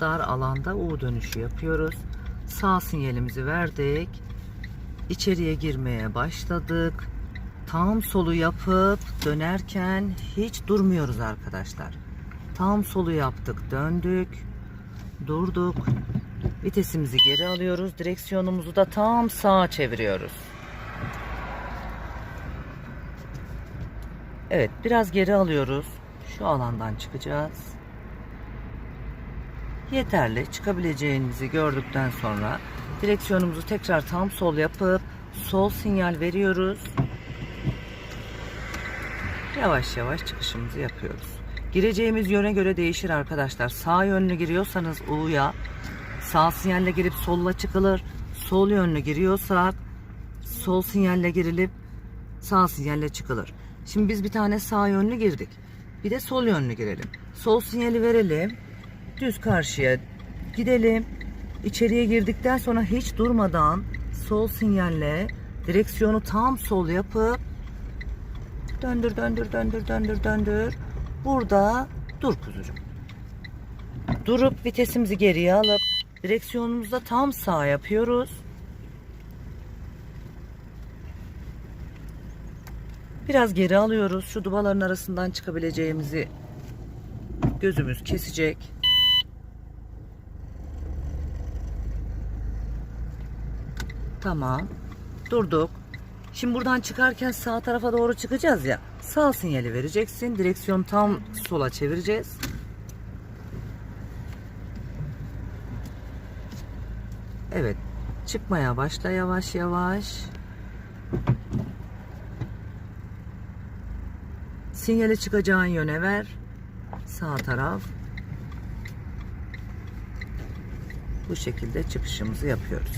dar alanda U dönüşü yapıyoruz. Sağ sinyalimizi verdik. İçeriye girmeye başladık. Tam solu yapıp dönerken hiç durmuyoruz arkadaşlar. Tam solu yaptık, döndük, durduk. Vitesimizi geri alıyoruz. Direksiyonumuzu da tam sağa çeviriyoruz. Evet, biraz geri alıyoruz. Şu alandan çıkacağız. Yeterli. Çıkabileceğimizi gördükten sonra direksiyonumuzu tekrar tam sol yapıp sol sinyal veriyoruz. Yavaş yavaş çıkışımızı yapıyoruz. Gireceğimiz yöne göre değişir arkadaşlar. Sağ yönlü giriyorsanız U'ya sağ sinyalle girip solla çıkılır. Sol yönlü giriyorsak sol sinyalle girilip sağ sinyalle çıkılır. Şimdi biz bir tane sağ yönlü girdik. Bir de sol yönlü girelim. Sol sinyali verelim. Düz karşıya gidelim. İçeriye girdikten sonra hiç durmadan sol sinyalle direksiyonu tam sol yapıp döndür döndür döndür döndür döndür. Burada dur kuzucuğum. Durup vitesimizi geriye alıp direksiyonumuzda tam sağ yapıyoruz. Biraz geri alıyoruz. Şu dubaların arasından çıkabileceğimizi gözümüz kesecek. Tamam. Durduk. Şimdi buradan çıkarken sağ tarafa doğru çıkacağız ya. Sağ sinyali vereceksin. Direksiyon tam sola çevireceğiz. Evet. Çıkmaya başla yavaş yavaş. Sinyali çıkacağın yöne ver. Sağ taraf. Bu şekilde çıkışımızı yapıyoruz.